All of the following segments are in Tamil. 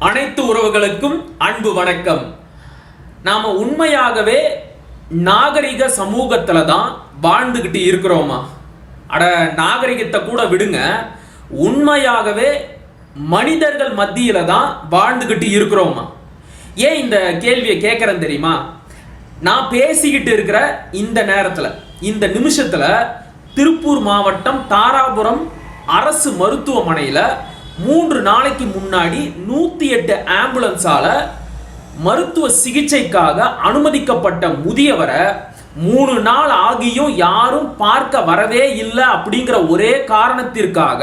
அனைத்து உறவுகளுக்கும் அன்பு வணக்கம். நாம உண்மையாகவே நாகரிக சமூகத்துல தான் வாழ்ந்துக்கிட்டு இருக்கிறோமா? அட நாகரிகத்தை கூட விடுங்க. உண்மையாகவே மனிதர்கள் மத்தியில தான் வாழ்ந்துக்கிட்டு இருக்கிறோமா? ஏன் இந்த கேள்வியை கேட்கறேன் தெரியுமா? நான் பேசிக்கிட்டு இருக்கிற இந்த நேரத்தில் இந்த நிமிஷத்தில் திருப்பூர் மாவட்டம் தாராபுரம் அரசு மருத்துவமனையில் மூன்று நாளைக்கு முன்னாடி நூற்றி எட்டு ஆம்புலன்ஸால் மருத்துவ சிகிச்சைக்காக அனுமதிக்கப்பட்ட முதியவரை மூணு நாள் ஆகியும் யாரும் பார்க்க வரவே இல்லை அப்படிங்கிற ஒரே காரணத்திற்காக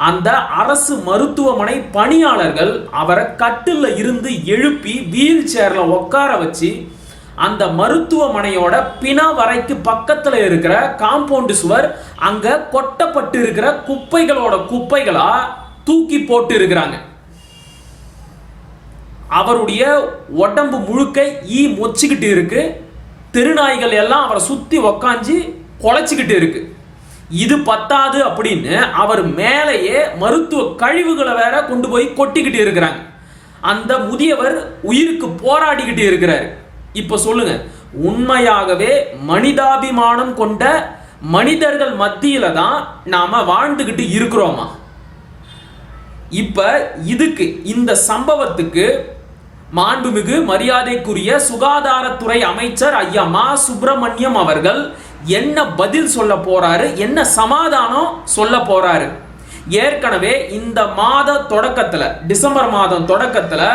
அந்த அரசு மருத்துவமனை பணியாளர்கள் அவரை கட்டில் இருந்து எழுப்பி வீல் சேரில் உட்கார வச்சு அந்த மருத்துவமனையோட பிணவரைக்கு பக்கத்தில் இருக்கிற காம்பவுண்டு சுவர் அங்கே கொட்டப்பட்டு இருக்கிற குப்பைகளோட குப்பைகளாக தூக்கி போட்டு இருக்கிறாங்க அவருடைய உடம்பு முழுக்க ஈ மொச்சிக்கிட்டு இருக்கு. தெருநாய்கள் எல்லாம் அவரை சுத்தி உக்காஞ்சி குலைச்சிக்கிட்டு இருக்கு. இது பத்தாது அப்படின்னு அவர் மேலேயே மருத்துவ கழிவுகளை வேற கொண்டு போய் கொட்டிக்கிட்டு இருக்கிறாங்க. அந்த முதியவர் உயிருக்கு போராடிக்கிட்டு இருக்கிறார். இப்ப சொல்லுங்க உண்மையாகவே மனிதாபிமானம் கொண்ட மனிதர்கள் மத்தியில தான் நாம வாழ்ந்துகிட்டு இருக்கிறோமா? இப்ப இதுக்கு இந்த சம்பவத்துக்கு மாண்புமிகு மரியாதைக்குரிய சுகாதாரத்துறை அமைச்சர் ஐயா மா சுப்பிரமணியம் அவர்கள் என்ன பதில் சொல்ல போறாரு என்ன சமாதானம் சொல்ல போறாரு? ஏற்கனவே இந்த மாத தொடக்கத்துல டிசம்பர் மாதம் தொடக்கத்துல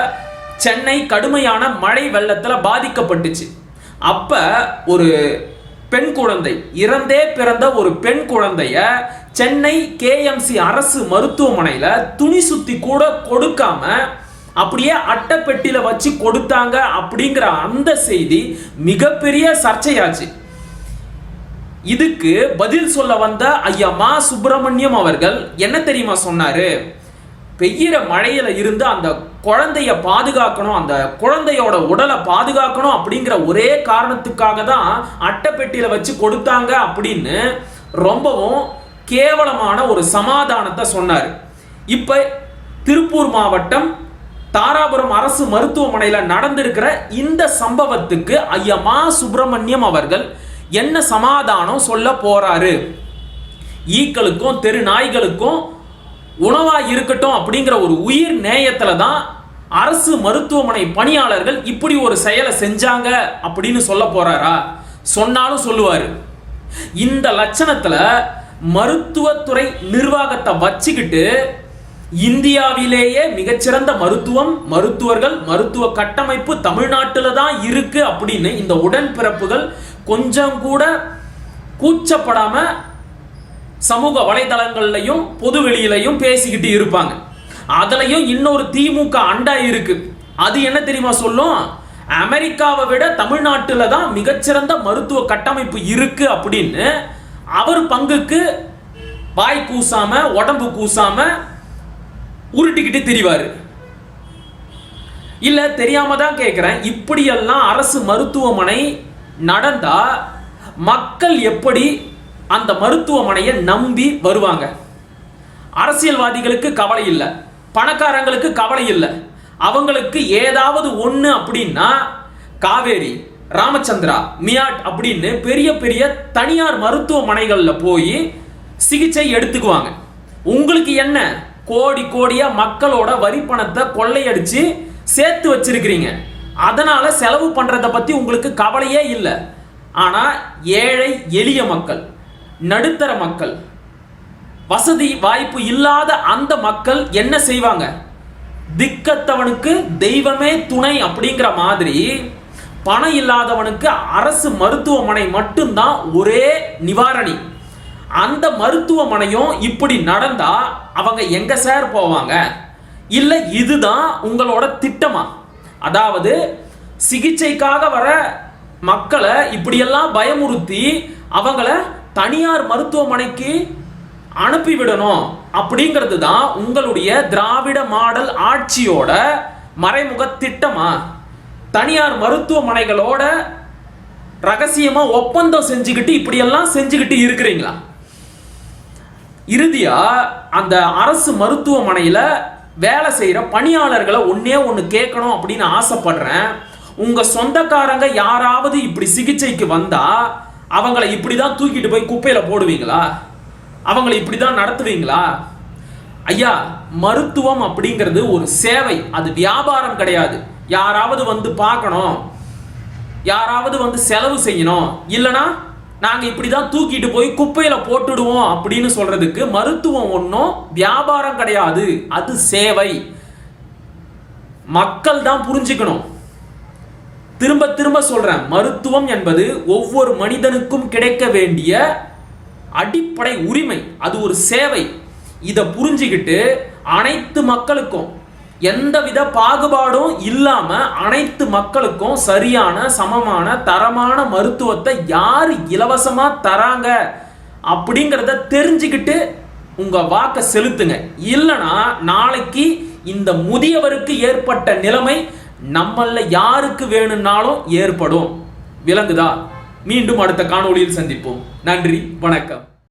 சென்னை கடுமையான மழை வெள்ளத்துல பாதிக்கப்பட்டுச்சு. அப்ப ஒரு பெண் குழந்தை இறந்தே பிறந்த ஒரு பெண் குழந்தைய சென்னை கேஎம்சி அரசு மருத்துவமனையில் துணி சுத்தி கூட கொடுக்காம அப்படியே அட்டைப்பெட்டியில் வச்சு கொடுத்தாங்க அப்படிங்கிற அந்த செய்தி மிகப்பெரிய சர்ச்சையாச்சு. இதுக்கு பதில் சொல்ல வந்த ஐயா மா சுப்பிரமணியம் அவர்கள் என்ன தெரியுமா சொன்னாரு? பெய்கிற மழையில இருந்து அந்த குழந்தைய பாதுகாக்கணும் அந்த குழந்தையோட உடலை பாதுகாக்கணும் அப்படிங்கிற ஒரே காரணத்துக்காக தான் அட்டைப்பெட்டியில வச்சு கொடுத்தாங்க அப்படின்னு ரொம்பவும் கேவலமான ஒரு சமாதானத்தை சொன்னார். இப்போ திருப்பூர் மாவட்டம் தாராபுரம் அரசு மருத்துவமனையில் நடந்திருக்கிற இந்த சம்பவத்துக்கு ஐயா மா சுப்பிரமணியம் அவர்கள் என்ன சமாதானம் சொல்ல போறாரு? ஈக்களுக்கும் தெரு நாய்களுக்கும் உணவாக இருக்கட்டும் அப்படிங்கிற ஒரு உயிர் நேயத்தில் தான் அரசு மருத்துவமனை பணியாளர்கள் இப்படி ஒரு செயலை செஞ்சாங்க அப்படின்னு சொல்ல போறாரா? சொன்னாலும் சொல்லுவார். இந்த லட்சணத்தில் மருத்துவத்துறை நிர்வாகத்தை வச்சுக்கிட்டு இந்தியாவிலேயே மிகச்சிறந்த மருத்துவம் மருத்துவர்கள் மருத்துவ கட்டமைப்பு தமிழ்நாட்டில் தான் இருக்கு அப்படின்னு இந்த உடன்பிறப்புகள் கொஞ்சம் கூட கூச்சப்படாம சமூக வலைதளங்கள்லையும் பொது வெளியிலையும் பேசிக்கிட்டு இருப்பாங்க. அதுலயும் இன்னொரு திமுக அண்டா இருக்கு. அது என்ன தெரியுமா சொல்லும்? அமெரிக்காவை விட தமிழ்நாட்டில் தான் மிகச்சிறந்த மருத்துவ கட்டமைப்பு இருக்கு அப்படின்னு அவர் பங்குக்கு வாய் கூசாம உடம்பு கூசாம உருட்டிக்கிட்டு திரிவார். இல்ல தெரியாம தான் கேட்குறேன் இப்படியெல்லாம் அரசு மருத்துவமனை நடந்தா மக்கள் எப்படி அந்த மருத்துவமனையை நம்பி வருவாங்க? அரசியல்வாதிகளுக்கு கவலை இல்லை. பணக்காரங்களுக்கு கவலை இல்லை. அவங்களுக்கு ஏதாவது ஒன்று அப்படின்னா காவேரி ராமச்சந்திரா மியாட் அப்படின்னு பெரிய பெரிய தனியார் மருத்துவமனைகளில் போய் சிகிச்சை எடுத்துக்குவாங்க. உங்களுக்கு என்ன? கோடி கோடியாக மக்களோட வரி பணத்தை கொள்ளையடிச்சு சேர்த்து வச்சிருக்கிறீங்க. அதனால செலவு பண்ணுறதை பற்றி உங்களுக்கு கவலையே இல்லை. ஆனால் ஏழை எளிய மக்கள் நடுத்தர மக்கள் வசதி வாய்ப்பு இல்லாத அந்த மக்கள் என்ன செய்வாங்க? திக்கத்தவனுக்கு தெய்வமே துணை அப்படிங்கிற மாதிரி பணம் இல்லாதவனுக்கு அரசு மருத்துவமனை மட்டும்தான் ஒரே நிவாரணி. அந்த மருத்துவமனையும் இப்படி நடந்தா அவங்க எங்க சார் போவாங்க? இல்ல இதுதான் உங்களோட திட்டமா? அதாவது சிகிச்சைக்காக வர மக்களை இப்படியெல்லாம் பயமுறுத்தி அவங்கள தனியார் மருத்துவமனைக்கு அனுப்பிவிடணும் அப்படிங்கிறது தான் உங்களுடைய திராவிட மாடல் ஆட்சியோட மறைமுக திட்டமா? தனியார் மருத்துவமனைகளோட ரகசியமா ஒப்பந்தம் செஞ்சுக்கிட்டு இப்படியெல்லாம் செஞ்சுக்கிட்டு இருக்கிறீங்களா? இறுதியா அந்த அரசு மருத்துவமனையில வேலை செய்கிற பணியாளர்களை ஒன்னே ஒன்று கேட்கணும் அப்படின்னு ஆசைப்படுறேன். உங்க சொந்தக்காரங்க யாராவது இப்படி சிகிச்சைக்கு வந்தா அவங்கள இப்படி தான் தூக்கிட்டு போய் குப்பையில் போடுவீங்களா? அவங்கள இப்படிதான் நடத்துவீங்களா? ஐயா மருத்துவம் அப்படிங்கிறது ஒரு சேவை அது வியாபாரம் கிடையாது. யாராவது வந்து பார்க்கணும். யாராவது வந்து செலவு செய்யணும். இல்லைன்னா நாங்கள் இப்படி தான் தூக்கிட்டு போய் குப்பையில் போட்டுடுவோம் அப்படின்னு சொல்கிறதுக்கு மருத்துவம் ஒன்றும் வியாபாரம் கிடையாது. அது சேவை. மக்கள் தான் புரிஞ்சுக்கணும். திரும்ப திரும்ப சொல்கிறேன் மருத்துவம் என்பது ஒவ்வொரு மனிதனுக்கும் கிடைக்க வேண்டிய அடிப்படை உரிமை. அது ஒரு சேவை. இதை புரிஞ்சுக்கிட்டு அனைத்து மக்களுக்கும் எந்தவித பாகுபாடும் இல்லாமல் அனைத்து மக்களுக்கும் சரியான சமமான தரமான மருத்துவத்தை யார் இலவசமாக தராங்க அப்படிங்கிறத தெரிஞ்சுக்கிட்டு உங்கள் வாக்கை செலுத்துங்க. இல்லைனா நாளைக்கு இந்த முதியவருக்கு ஏற்பட்ட நிலைமை நம்மள யாருக்கு வேணும்னாலும் ஏற்படும். விளங்குதா? மீண்டும் அடுத்த காணொளியில் சந்திப்போம். நன்றி வணக்கம்.